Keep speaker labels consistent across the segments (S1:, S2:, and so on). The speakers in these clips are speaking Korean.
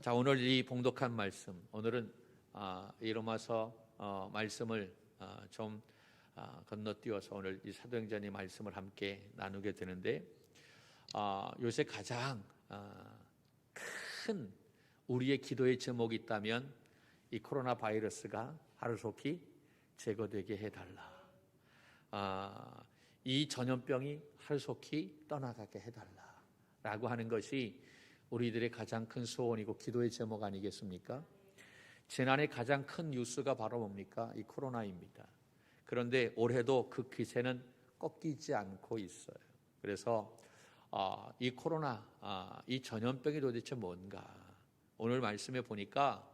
S1: 자 오늘 이 봉독한 말씀 오늘은 아, 이 로마서 어, 말씀을 아, 좀 아, 건너뛰어서 오늘 이 사도행전의 말씀을 함께 나누게 되는데 아, 요새 가장 아, 큰 우리의 기도의 제목이 있다면 이 코로나 바이러스가 하루속히 제거되게 해달라. 아, 이 전염병이 하루속히 떠나가게 해달라 라고 하는 것이 우리들의 가장 큰 소원이고 기도의 제목 아니겠습니까? 지난해 가장 큰 뉴스가 바로 뭡니까? 이 코로나입니다. 그런데 올해도 그 기세는 꺾이지 않고 있어요. 그래서 아, 이 코로나, 아, 이 전염병이 도대체 뭔가? 오늘 말씀에 보니까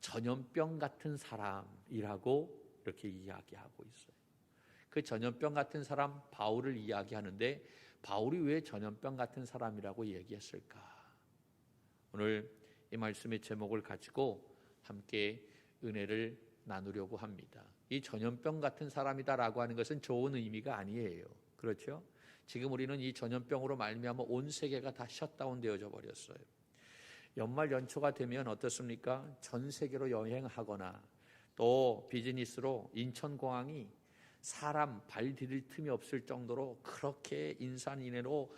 S1: 전염병 같은 사람이라고 이렇게 이야기하고 있어요. 그 전염병 같은 사람 바울을 이야기하는데 바울이 왜 전염병 같은 사람이라고 얘기했을까? 오늘 이 말씀의 제목을 가지고 함께 은혜를 나누려고 합니다. 이 전염병 같은 사람이다라고 하는 것은 좋은 의미가 아니에요. 그렇죠? 지금 우리는 이 전염병으로 말미암아 온 세계가 다 셧다운 되어져 버렸어요. 연말 연초가 되면 어떻습니까? 전 세계로 여행하거나 또 비즈니스로 인천공항이 사람 발 디딜 틈이 없을 정도로 그렇게 인산인해로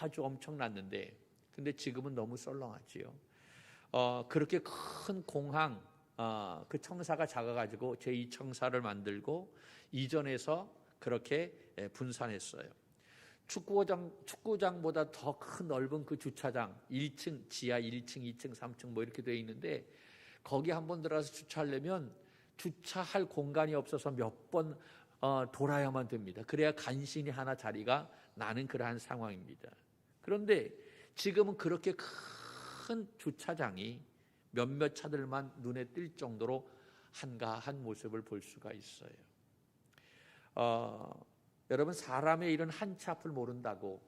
S1: 아주 엄청났는데 근데 지금은 너무 썰렁하지요. 어, 그렇게 큰 공항 어, 그 청사가 작아가지고 제2 청사를 만들고 이전해서 그렇게 예, 분산했어요. 축구장 축구장보다 더 큰 넓은 그 주차장 1층 지하 1층 2층 3층 뭐 이렇게 되어 있는데 거기 한 번 들어가서 주차하려면 주차할 공간이 없어서 몇번 어, 돌아야만 됩니다. 그래야 간신히 하나 자리가 나는 그러한 상황입니다. 그런데 지금은 그렇게 큰 주차장이 몇몇 차들만 눈에 띌 정도로 한가한 모습을 볼 수가 있어요. 어, 여러분 사람의 일은 한치 앞을 모른다고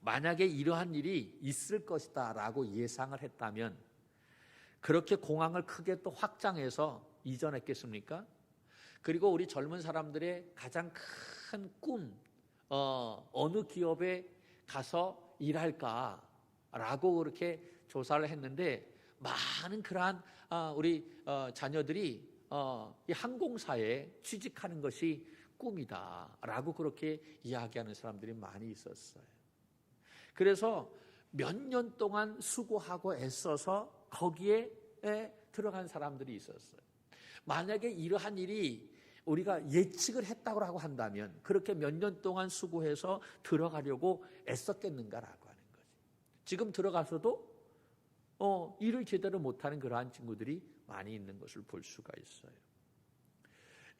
S1: 만약에 이러한 일이 있을 것이다라고 예상을 했다면 그렇게 공항을 크게 또 확장해서 이전했겠습니까? 그리고 우리 젊은 사람들의 가장 큰 꿈, 어, 어느 기업에 가서 일할까라고 그렇게 조사를 했는데 많은 그러한 어, 우리 어, 자녀들이 어, 이 항공사에 취직하는 것이 꿈이다라고 그렇게 이야기하는 사람들이 많이 있었어요. 그래서 몇 년 동안 수고하고 애써서 거기에 들어간 사람들이 있었어요. 만약에 이러한 일이 우리가 예측을 했다고 한다면 그렇게 몇 년 동안 수고해서 들어가려고 애썼겠는가라고 하는 거지. 지금 들어가서도 어, 일을 제대로 못하는 그러한 친구들이 많이 있는 것을 볼 수가 있어요.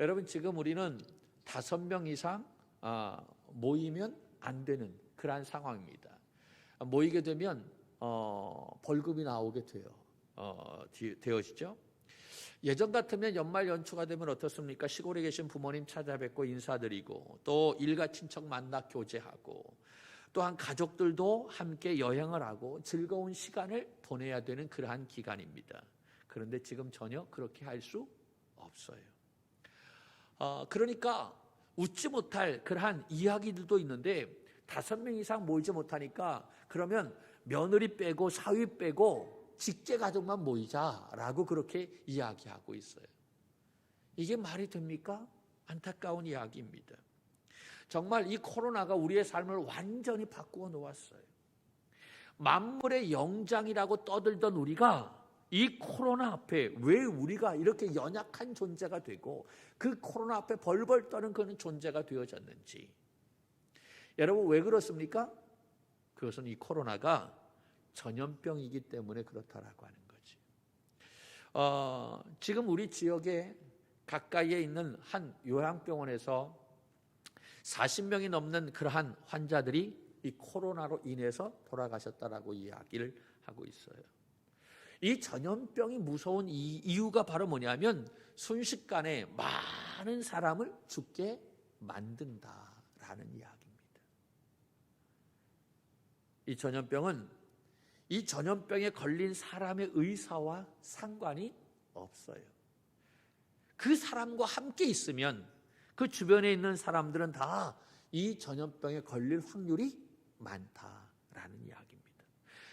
S1: 여러분 지금 우리는 다섯 명 이상 아, 모이면 안 되는 그러한 상황입니다. 모이게 되면 어, 벌금이 나오게 돼요. 어, 되어지죠. 예전 같으면 연말 연초가 되면 어떻습니까? 시골에 계신 부모님 찾아뵙고 인사드리고 또 일가 친척 만나 교제하고 또한 가족들도 함께 여행을 하고 즐거운 시간을 보내야 되는 그러한 기간입니다. 그런데 지금 전혀 그렇게 할 수 없어요. 어, 그러니까 웃지 못할 그러한 이야기들도 있는데 다섯 명 이상 모이지 못하니까 그러면 며느리 빼고 사위 빼고 직계 가족만 모이자라고 그렇게 이야기하고 있어요. 이게 말이 됩니까? 안타까운 이야기입니다. 정말 이 코로나가 우리의 삶을 완전히 바꾸어 놓았어요. 만물의 영장이라고 떠들던 우리가 이 코로나 앞에 왜 우리가 이렇게 연약한 존재가 되고 그 코로나 앞에 벌벌 떠는 그런 존재가 되어졌는지 여러분 왜 그렇습니까? 그것은 이 코로나가 전염병이기 때문에 그렇다라고 하는 거지. 어, 지금 우리 지역에 가까이에 있는 한 요양병원에서 40명이 넘는 그러한 환자들이 이 코로나로 인해서 돌아가셨다라고 이야기를 하고 있어요. 이 전염병이 무서운 이유가 바로 뭐냐면 순식간에 많은 사람을 죽게 만든다라는 이야기입니다. 이 전염병은 이 전염병에 걸린 사람의 의사와 상관이 없어요. 그 사람과 함께 있으면 그 주변에 있는 사람들은 다 이 전염병에 걸릴 확률이 많다라는 이야기입니다.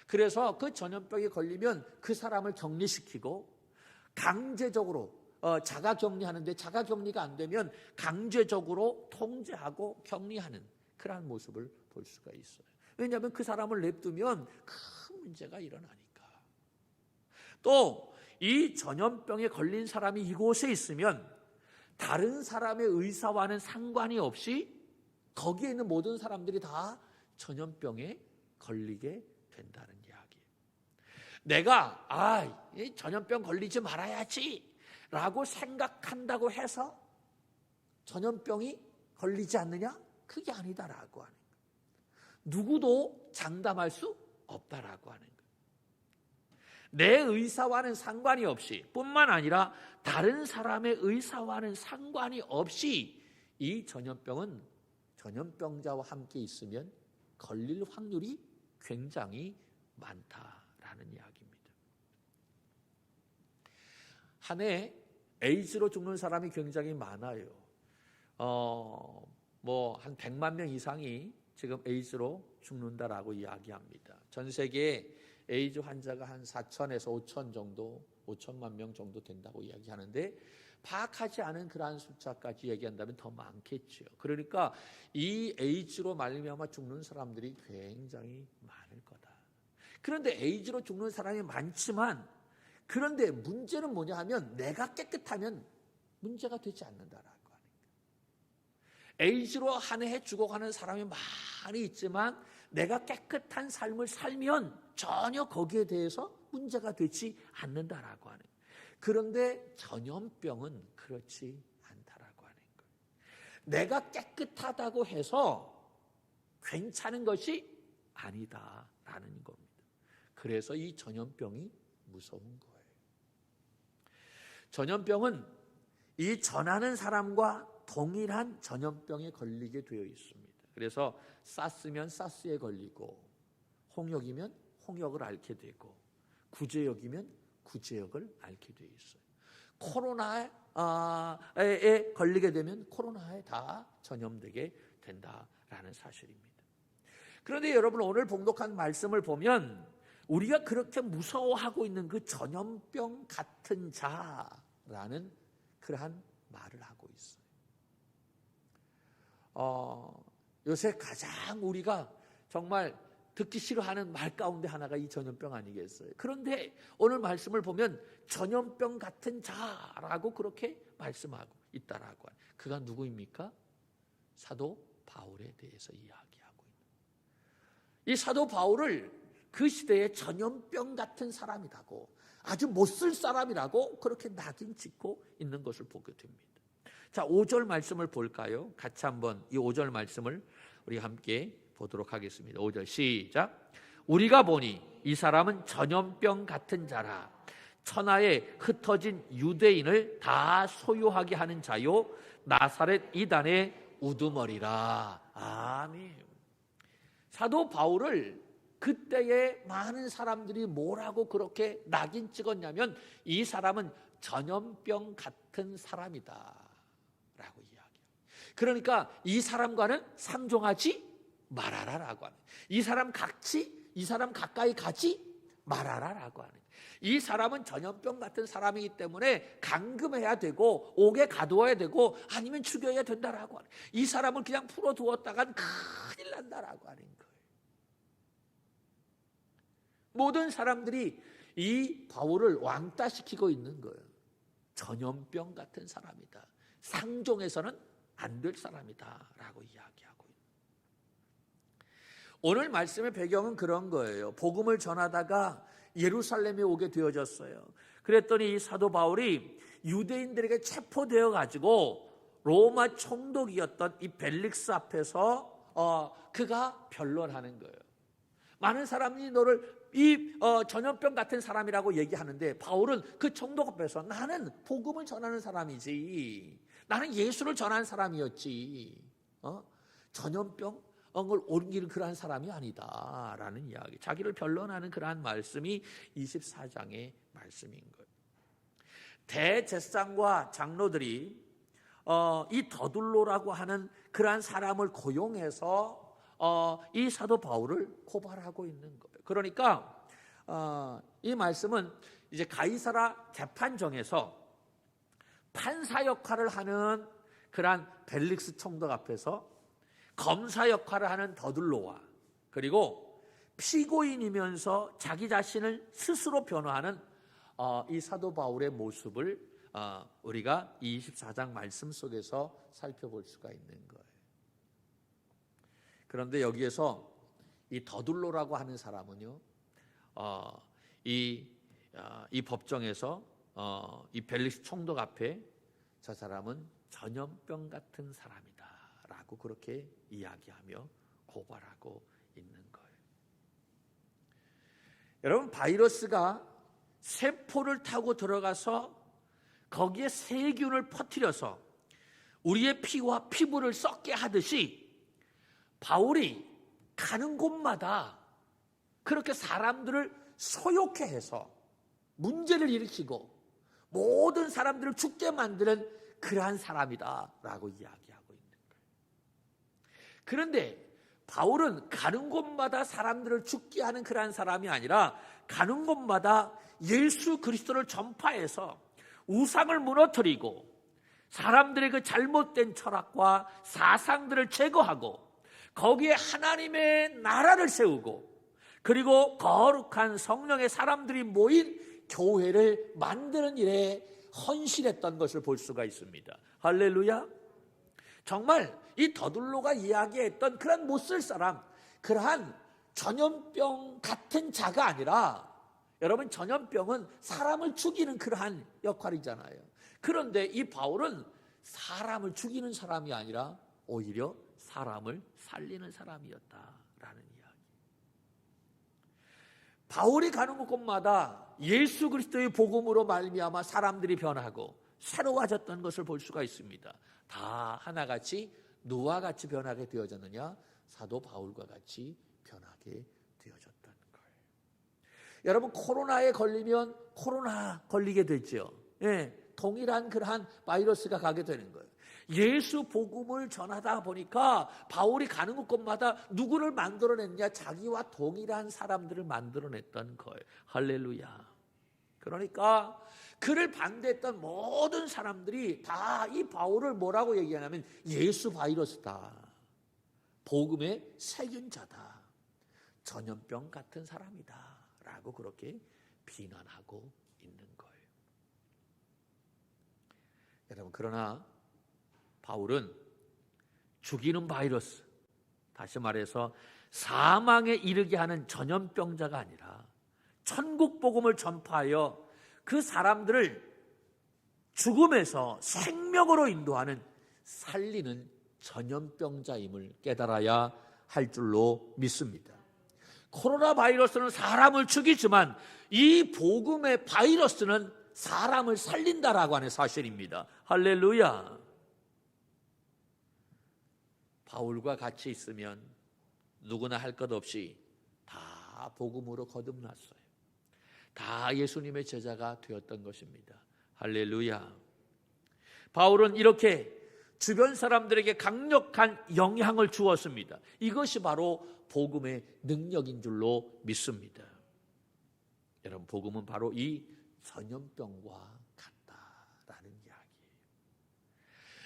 S1: 그래서 그 전염병에 걸리면 그 사람을 격리시키고 강제적으로 어, 자가 격리하는데 자가 격리가 안 되면 강제적으로 통제하고 격리하는 그러한 모습을 볼 수가 있어요. 왜냐하면 그 사람을 냅두면 큰 문제가 일어나니까. 또 이 전염병에 걸린 사람이 이곳에 있으면 다른 사람의 의사와는 상관이 없이 거기에 있는 모든 사람들이 다 전염병에 걸리게 된다는 이야기. 내가 아, 이 전염병 걸리지 말아야지 라고 생각한다고 해서 전염병이 걸리지 않느냐? 그게 아니다라고 하는 거예요. 누구도 장담할 수 없다라고 하는 거예요. 내 의사와는 상관이 없이 뿐만 아니라 다른 사람의 의사와는 상관이 없이 이 전염병은 전염병자와 함께 있으면 걸릴 확률이 굉장히 많다라는 이야기입니다. 한 해 에이즈로 죽는 사람이 굉장히 많아요. 어, 뭐, 한 100만 명 이상이 지금 에이즈로 죽는다라고 이야기합니다. 전 세계에 에이즈 환자가 한 4천에서 5천 정도, 5천만 명 정도 된다고 이야기하는데 파악하지 않은 그러한 숫자까지 얘기한다면 더 많겠죠. 그러니까 이 에이즈로 말미암아 죽는 사람들이 굉장히 많을 거다. 그런데 에이즈로 죽는 사람이 많지만 그런데 문제는 뭐냐 하면 내가 깨끗하면 문제가 되지 않는다라고 거예요. 에이즈로 한 해 죽어가는 사람이 많이 있지만 내가 깨끗한 삶을 살면 전혀 거기에 대해서 문제가 되지 않는다라고 하는 거예요. 그런데 전염병은 그렇지 않다라고 하는 거예요. 내가 깨끗하다고 해서 괜찮은 것이 아니다라는 겁니다. 그래서 이 전염병이 무서운 거예요. 전염병은 이 전하는 사람과 동일한 전염병에 걸리게 되어 있습니다. 그래서 사스면 사스에 걸리고 홍역이면 홍역을 앓게 되고 구제역이면 구제역을 앓게 되어 있어요. 코로나에 걸리게 되면 코로나에 다 전염되게 된다라는 사실입니다. 그런데 여러분 오늘 봉독한 말씀을 보면 우리가 그렇게 무서워하고 있는 그 전염병 같은 자라는 그러한 말을 하고 있어요. 어, 요새 가장 우리가 정말 듣기 싫어하는 말 가운데 하나가 이 전염병 아니겠어요? 그런데 오늘 말씀을 보면 전염병 같은 자라고 그렇게 말씀하고 있다라고 하는 그가 누구입니까? 사도 바울에 대해서 이야기하고 있는. 이 사도 바울을 그 시대에 전염병 같은 사람이라고 아주 못 쓸 사람이라고 그렇게 낙인 찍고 있는 것을 보게 됩니다. 자, 5절 말씀을 볼까요? 같이 한번 이 5절 말씀을 우리 함께 보도록 하겠습니다. 5절 시작. 우리가 보니 이 사람은 전염병 같은 자라. 천하에 흩어진 유대인을 다 소유하게 하는 자요. 나사렛 이단의 우두머리라. 아멘. 사도 바울을 그때의 많은 사람들이 뭐라고 그렇게 낙인 찍었냐면 이 사람은 전염병 같은 사람이다. 라고 이야기해요. 그러니까 이 사람과는 상종하지 말아라 라고 하는. 이 사람 같이 이 사람 가까이 가지 말아라 라고 하는. 이 사람은 전염병 같은 사람이기 때문에 감금해야 되고 옥에 가두어야 되고 아니면 죽여야 된다라고 하는. 이 사람을 그냥 풀어두었다간 큰일 난다라고 하는 거예요. 모든 사람들이 이 바울을 왕따시키고 있는 거예요. 전염병 같은 사람이다. 상종에서는 안 될 사람이다라고 이야기하고 있는. 오늘 말씀의 배경은 그런 거예요. 복음을 전하다가 예루살렘에 오게 되어졌어요. 그랬더니 이 사도 바울이 유대인들에게 체포되어 가지고 로마 총독이었던 이 벨릭스 앞에서 어, 그가 변론하는 거예요. 많은 사람이 너를 이 어, 전염병 같은 사람이라고 얘기하는데 바울은 그 총독 앞에서 나는 복음을 전하는 사람이지. 나는 예수를 전하는 사람이었지. 어? 전염병 을 옮길 그러한 사람이 아니다 라는 이야기. 자기를 변론하는 그러한 말씀이 24장의 말씀인 거예요. 대제상과 장로들이 어, 이 더둘로라고 하는 그러한 사람을 고용해서 어, 이 사도 바울을 고발하고 있는 거예요. 그러니까 어, 이 말씀은 이제 가이사라 재판정에서 판사 역할을 하는 그러한 벨릭스 총독 앞에서 검사 역할을 하는 더둘로와 그리고 피고인이면서 자기 자신을 스스로 변호하는 어, 이 사도 바울의 모습을 어, 우리가 24장 말씀 속에서 살펴볼 수가 있는 거예요. 그런데 여기에서 이 더둘로라고 하는 사람은요, 어, 이, 어, 이 법정에서 어, 이 벨릭스 총독 앞에 저 사람은 전염병 같은 사람이다라고 그렇게 이야기하며 고발하고 있는 거예요. 여러분 바이러스가 세포를 타고 들어가서 거기에 세균을 퍼뜨려서 우리의 피와 피부를 썩게 하듯이 바울이 가는 곳마다 그렇게 사람들을 소욕해 해서 문제를 일으키고 모든 사람들을 죽게 만드는 그러한 사람이다라고 이야기하고 있는 거예요. 그런데 바울은 가는 곳마다 사람들을 죽게 하는 그러한 사람이 아니라 가는 곳마다 예수 그리스도를 전파해서 우상을 무너뜨리고 사람들의 그 잘못된 철학과 사상들을 제거하고 거기에 하나님의 나라를 세우고 그리고 거룩한 성령의 사람들이 모인 교회를 만드는 일에 헌신했던 것을 볼 수가 있습니다. 할렐루야. 정말 이 더둘로가 이야기했던 그런 못 쓸 사람, 그러한 전염병 같은 자가 아니라 여러분 전염병은 사람을 죽이는 그러한 역할이잖아요. 그런데 이 바울은 사람을 죽이는 사람이 아니라 오히려 사람을 살리는 사람이었다라는. 바울이 가는 곳마다 예수 그리스도의 복음으로 말미암아 사람들이 변하고 새로워졌던 것을 볼 수가 있습니다. 다 하나같이 누와 같이 변하게 되어졌느냐? 사도 바울과 같이 변하게 되어졌던 거예요. 여러분 코로나에 걸리면 코로나 걸리게 되죠. 예, 동일한 그러한 바이러스가 가게 되는 거예요. 예수 복음을 전하다 보니까 바울이 가는 곳곳마다 누구를 만들어냈냐? 자기와 동일한 사람들을 만들어냈던 거예요. 할렐루야. 그러니까 그를 반대했던 모든 사람들이 다 이 바울을 뭐라고 얘기하냐면 예수 바이러스다. 복음의 세균자다. 전염병 같은 사람이다. 라고 그렇게 비난하고 있는 거예요. 여러분, 그러나 바울은 죽이는 바이러스, 다시 말해서 사망에 이르게 하는 전염병자가 아니라 천국 복음을 전파하여 그 사람들을 죽음에서 생명으로 인도하는 살리는 전염병자임을 깨달아야 할 줄로 믿습니다. 코로나 바이러스는 사람을 죽이지만 이 복음의 바이러스는 사람을 살린다라고 하는 사실입니다. 할렐루야. 바울과 같이 있으면 누구나 할 것 없이 다 복음으로 거듭났어요. 다 예수님의 제자가 되었던 것입니다. 할렐루야. 바울은 이렇게 주변 사람들에게 강력한 영향을 주었습니다. 이것이 바로 복음의 능력인 줄로 믿습니다. 여러분, 복음은 바로 이 전염병과 같다라는 이야기예요.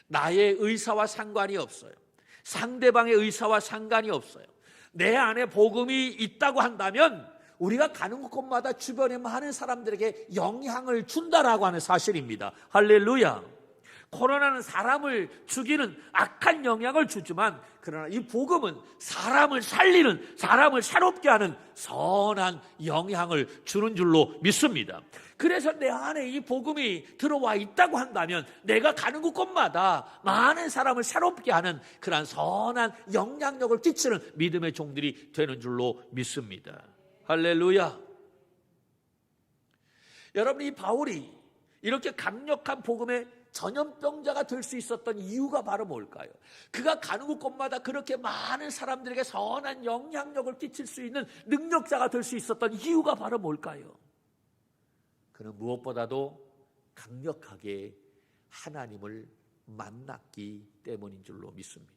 S1: 나의 의사와 상관이 없어요. 상대방의 의사와 상관이 없어요. 내 안에 복음이 있다고 한다면 우리가 가는 곳마다 주변에 많은 사람들에게 영향을 준다라고 하는 사실입니다. 할렐루야. 코로나는 사람을 죽이는 악한 영향을 주지만 그러나 이 복음은 사람을 살리는 사람을 새롭게 하는 선한 영향을 주는 줄로 믿습니다. 그래서 내 안에 이 복음이 들어와 있다고 한다면 내가 가는 곳곳마다 많은 사람을 새롭게 하는 그러한 선한 영향력을 끼치는 믿음의 종들이 되는 줄로 믿습니다. 할렐루야. 여러분 이 바울이 이렇게 강력한 복음의 전염병자가 될 수 있었던 이유가 바로 뭘까요? 그가 가는 곳곳마다 그렇게 많은 사람들에게 선한 영향력을 끼칠 수 있는 능력자가 될 수 있었던 이유가 바로 뭘까요? 그는 무엇보다도 강력하게 하나님을 만났기 때문인 줄로 믿습니다.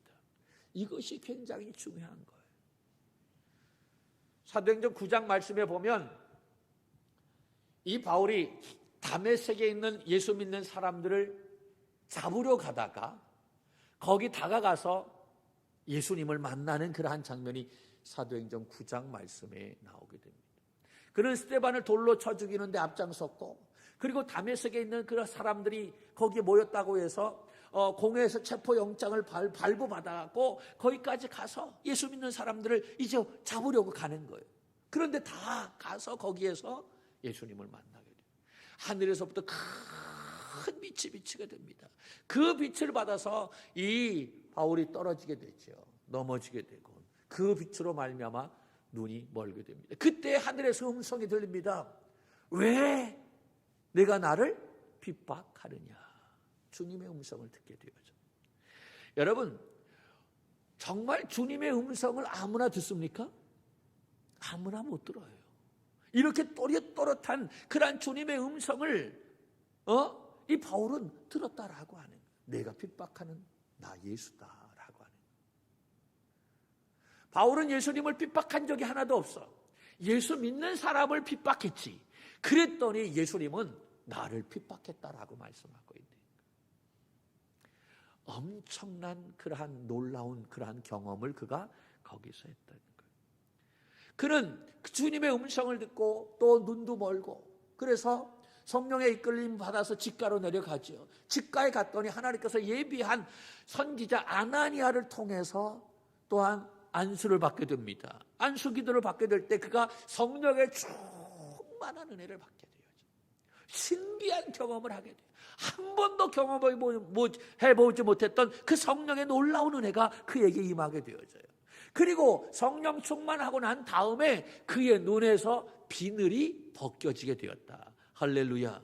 S1: 이것이 굉장히 중요한 거예요. 사도행전 9장 말씀에 보면 이 바울이 다메섹에 있는 예수 믿는 사람들을 잡으려 가다가 거기 다가가서 예수님을 만나는 그러한 장면이 사도행전 9장 말씀에 나오게 됩니다. 그는 스테반을 돌로 쳐 죽이는데 앞장섰고 그리고 다메섹에 있는 그런 사람들이 거기에 모였다고 해서 어, 공회에서 체포 영장을 발, 발부받아갖고 거기까지 가서 예수 믿는 사람들을 이제 잡으려고 가는 거예요. 그런데 다 가서 거기에서 예수님을 만나게 돼요. 하늘에서부터 큰 빛이 비치게 됩니다. 그 빛을 받아서 이 바울이 떨어지게 되죠. 넘어지게 되고 그 빛으로 말미암아 눈이 멀게 됩니다. 그때 하늘에서 음성이 들립니다. 왜 내가 나를 핍박하느냐? 주님의 음성을 듣게 되어죠. 여러분, 정말 주님의 음성을 아무나 듣습니까? 아무나 못 들어요. 이렇게 또렷또렷한 그러한 주님의 음성을 어? 이 바울은 들었다라고 하는. 내가 핍박하는 나 예수다라고 하는. 바울은 예수님을 핍박한 적이 하나도 없어. 예수 믿는 사람을 핍박했지. 그랬더니 예수님은 나를 핍박했다라고 말씀하고 거예요. 엄청난 그러한 놀라운 그러한 경험을 그가 거기서 했다는 거예요. 그는 그 주님의 음성을 듣고 또 눈도 멀고 그래서 성령의 이끌림 받아서 직가로 내려가죠. 직가에 갔더니 하나님께서 예비한 선지자 아나니아를 통해서 또한 안수를 받게 됩니다. 안수 기도를 받게 될 때 그가 성령의 충만한 은혜를 받게 돼요. 신비한 경험을 하게 돼요. 한 번도 경험해 보지 못했던 그 성령의 놀라운 은혜가 그에게 임하게 되어져요. 그리고 성령 충만하고 난 다음에 그의 눈에서 비늘이 벗겨지게 되었다. 할렐루야.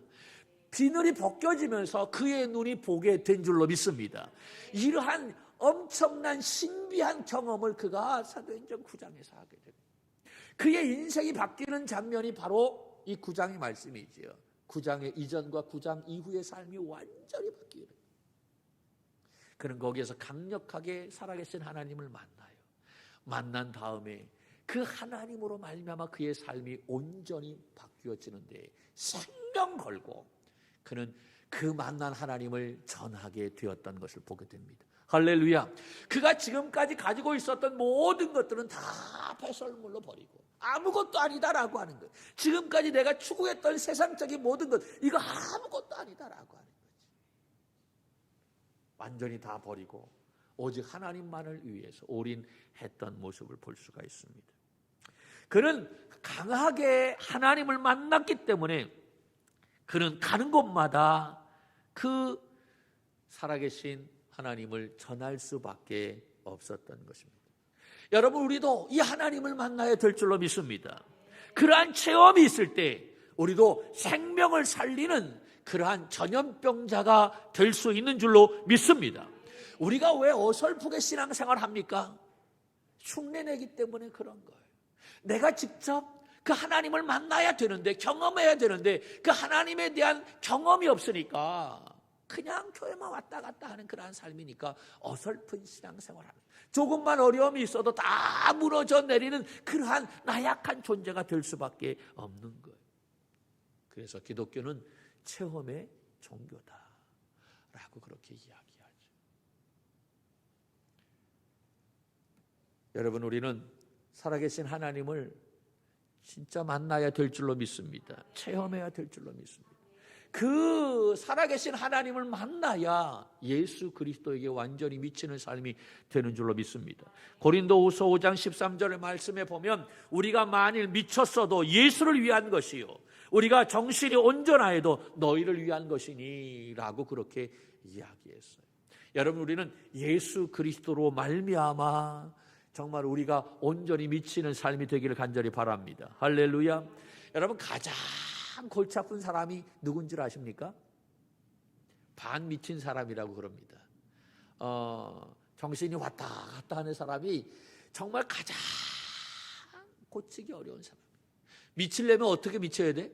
S1: 비늘이 벗겨지면서 그의 눈이 보게 된 줄로 믿습니다. 이러한 엄청난 신비한 경험을 그가 사도행전 9장에서 하게 됩니다. 그의 인생이 바뀌는 장면이 바로 이 9장의 말씀이지요. 9장의 이전과 9장 이후의 삶이 완전히 바뀌는 그는 거기에서 강력하게 살아계신 하나님을 만나요. 만난 다음에 그 하나님으로 말미암아 그의 삶이 온전히 바뀌어지는데 생명 걸고 그는 그 만난 하나님을 전하게 되었던 것을 보게 됩니다. 할렐루야. 그가 지금까지 가지고 있었던 모든 것들은 다 배설물로 버리고 아무것도 아니다라고 하는 거예요. 지금까지 내가 추구했던 세상적인 모든 것 이거 아무것도 아니다라고 하는 거지. 완전히 다 버리고 오직 하나님만을 위해서 올인했던 모습을 볼 수가 있습니다. 그는 강하게 하나님을 만났기 때문에 그는 가는 곳마다 그 살아계신 하나님을 전할 수밖에 없었던 것입니다. 여러분, 우리도 이 하나님을 만나야 될 줄로 믿습니다. 그러한 체험이 있을 때 우리도 생명을 살리는 그러한 전염병자가 될 수 있는 줄로 믿습니다. 우리가 왜 어설프게 신앙생활 합니까? 흉내내기 때문에 그런 거예요. 내가 직접 그 하나님을 만나야 되는데, 경험해야 되는데, 그 하나님에 대한 경험이 없으니까 그냥 교회만 왔다 갔다 하는 그러한 삶이니까 어설픈 신앙생활 하는 조금만 어려움이 있어도 다 무너져 내리는 그러한 나약한 존재가 될 수밖에 없는 거예요. 그래서 기독교는 체험의 종교다. 라고 그렇게 이야기하죠. 여러분, 우리는 살아계신 하나님을 진짜 만나야 될 줄로 믿습니다. 체험해야 될 줄로 믿습니다. 그 살아계신 하나님을 만나야 예수 그리스도에게 완전히 미치는 삶이 되는 줄로 믿습니다. 고린도후서 5장 13절의 말씀에 보면 우리가 만일 미쳤어도 예수를 위한 것이요 우리가 정신이 온전하여도 너희를 위한 것이니라고 그렇게 이야기했어요. 여러분 우리는 예수 그리스도로 말미암아 정말 우리가 온전히 미치는 삶이 되기를 간절히 바랍니다. 할렐루야. 여러분 가장 골치 아픈 사람이 누군 줄 아십니까? 반 미친 사람이라고 그럽니다. 어, 정신이 왔다 갔다 하는 사람이 정말 가장 고치기 어려운 사람. 미치려면 어떻게 미쳐야 돼?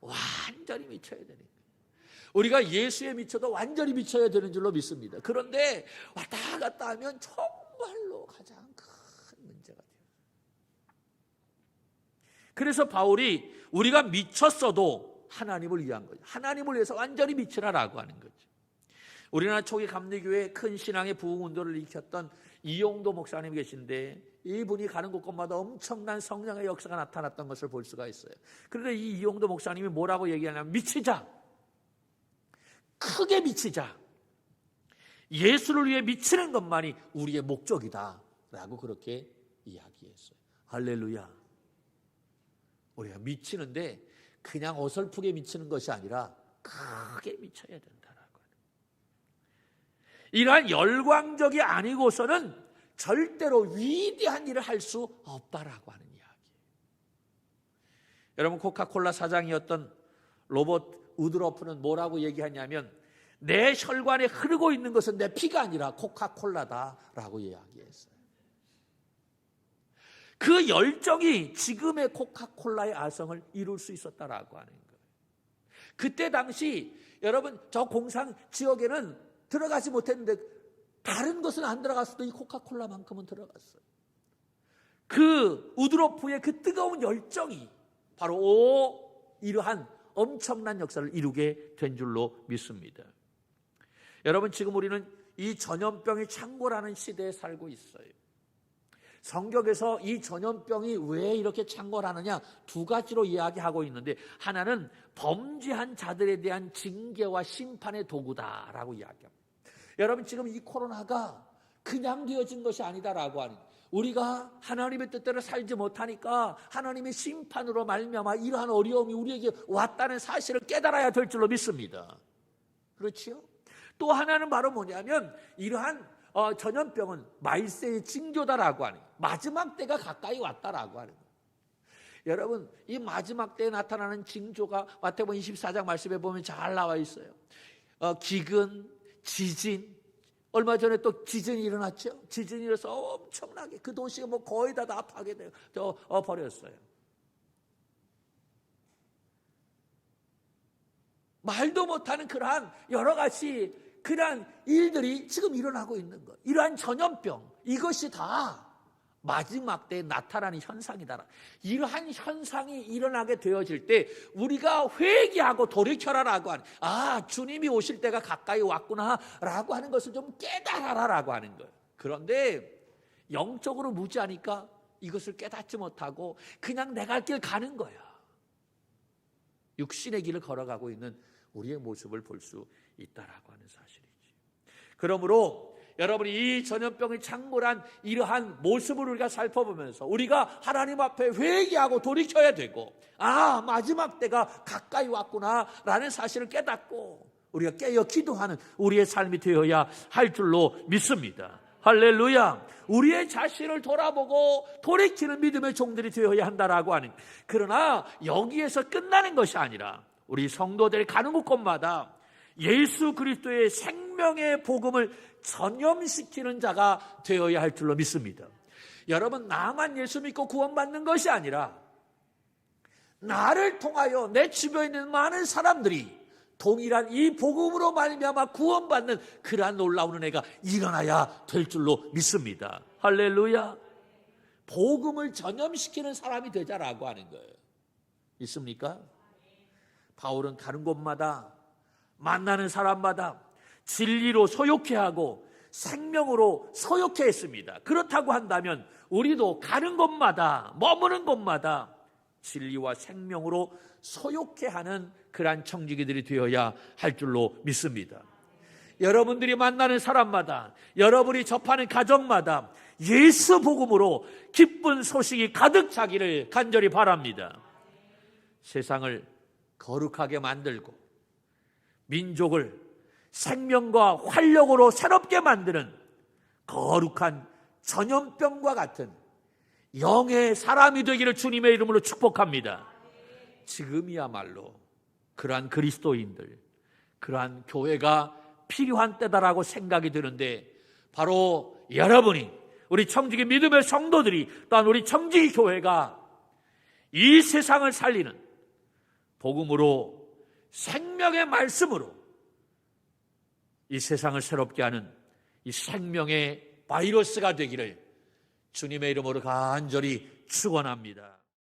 S1: 완전히 미쳐야 거예요. 우리가 예수에 미쳐도 완전히 미쳐야 되는 줄로 믿습니다. 그런데 왔다 갔다 하면 정말로 가장 큰 문제가 돼요. 그래서 바울이 우리가 미쳤어도 하나님을 위한 거죠. 하나님을 위해서 완전히 미치라라고 하는 거죠. 우리나라 초기 감리교회 큰 신앙의 부흥 운동을 일으켰던 이용도 목사님 계신데 이분이 가는 곳곳마다 엄청난 성령의 역사가 나타났던 것을 볼 수가 있어요. 그런데 이 이용도 목사님이 뭐라고 얘기하냐면 미치자. 크게 미치자. 예수를 위해 미치는 것만이 우리의 목적이다. 라고 그렇게 이야기했어요. 할렐루야. 우리가 미치는데 그냥 어설프게 미치는 것이 아니라 크게 미쳐야 된다라고. 이러한 열광적이 아니고서는 절대로 위대한 일을 할 수 없다라고 하는 이야기. 여러분 코카콜라 사장이었던 로봇 우드로프는 뭐라고 얘기하냐면 내 혈관에 흐르고 있는 것은 내 피가 아니라 코카콜라다라고 이야기했어요. 그 열정이 지금의 코카콜라의 아성을 이룰 수 있었다라고 하는 거예요. 그때 당시 여러분 저 공상 지역에는 들어가지 못했는데 다른 것은 안 들어갔어도 이 코카콜라만큼은 들어갔어요. 그 우드로프의 그 뜨거운 열정이 바로 이러한 엄청난 역사를 이루게 된 줄로 믿습니다. 여러분 지금 우리는 이 전염병이 창고라는 시대에 살고 있어요. 성경에서 이 전염병이 왜 이렇게 창궐하느냐 두 가지로 이야기하고 있는데 하나는 범죄한 자들에 대한 징계와 심판의 도구다라고 이야기합니다. 여러분 지금 이 코로나가 그냥 되어진 것이 아니다라고 하는 우리가 하나님의 뜻대로 살지 못하니까 하나님의 심판으로 말미암아 이러한 어려움이 우리에게 왔다는 사실을 깨달아야 될 줄로 믿습니다. 그렇지요? 또 하나는 바로 뭐냐면 이러한 어, 전염병은 말세의 징조다라고 하는 마지막 때가 가까이 왔다라고 하는 여러분 이 마지막 때에 나타나는 징조가 마태복음 24장 말씀에 보면 잘 나와 있어요. 어, 기근, 지진, 얼마 전에 또 지진이 일어났죠. 지진이 일어서 엄청나게 그 도시가 뭐 거의 다 다 파괴되어 어, 버렸어요. 말도 못하는 그러한 여러 가지 그러한 일들이 지금 일어나고 있는 것. 이러한 전염병 이것이 다 마지막 때에 나타나는 현상이다. 이러한 현상이 일어나게 되어질 때 우리가 회개하고 돌이켜라라고 하는 아 주님이 오실 때가 가까이 왔구나라고 하는 것을 좀 깨달아라라고 하는 거예요. 그런데 영적으로 무지하니까 이것을 깨닫지 못하고 그냥 내 갈 길 가는 거야. 육신의 길을 걸어가고 있는 우리의 모습을 볼 수 있다라고 하는 사실이지. 그러므로 여러분이 이 전염병이 창궐한 이러한 모습을 우리가 살펴보면서 우리가 하나님 앞에 회개하고 돌이켜야 되고 아 마지막 때가 가까이 왔구나라는 사실을 깨닫고 우리가 깨어 기도하는 우리의 삶이 되어야 할 줄로 믿습니다. 할렐루야. 우리의 자신을 돌아보고 돌이키는 믿음의 종들이 되어야 한다라고 하는. 그러나 여기에서 끝나는 것이 아니라 우리 성도들이 가는 곳곳마다 예수 그리스도의 생명의 복음을 전염시키는 자가 되어야 할 줄로 믿습니다. 여러분 나만 예수 믿고 구원받는 것이 아니라 나를 통하여 내 주변에 있는 많은 사람들이 동일한 이 복음으로 말미암아 구원받는 그러한 놀라운 은혜가 일어나야 될 줄로 믿습니다. 할렐루야. 복음을 전염시키는 사람이 되자라고 하는 거예요. 있습니까? 바울은 가는 곳마다 만나는 사람마다 진리로 소욕해 하고 생명으로 소욕해 했습니다. 그렇다고 한다면 우리도 가는 곳마다 머무는 곳마다 진리와 생명으로 소욕해 하는 그러한 청지기들이 되어야 할 줄로 믿습니다. 여러분들이 만나는 사람마다 여러분이 접하는 가정마다 예수 복음으로 기쁜 소식이 가득 차기를 간절히 바랍니다. 세상을 거룩하게 만들고 민족을 생명과 활력으로 새롭게 만드는 거룩한 전염병과 같은 영의 사람이 되기를 주님의 이름으로 축복합니다. 지금이야말로 그러한 그리스도인들, 그러한 교회가 필요한 때다라고 생각이 드는데 바로 여러분이 우리 청지기 믿음의 성도들이 또한 우리 청지기 교회가 이 세상을 살리는 복음으로 생명의 말씀으로 이 세상을 새롭게 하는 이 생명의 바이러스가 되기를 주님의 이름으로 간절히 축원합니다.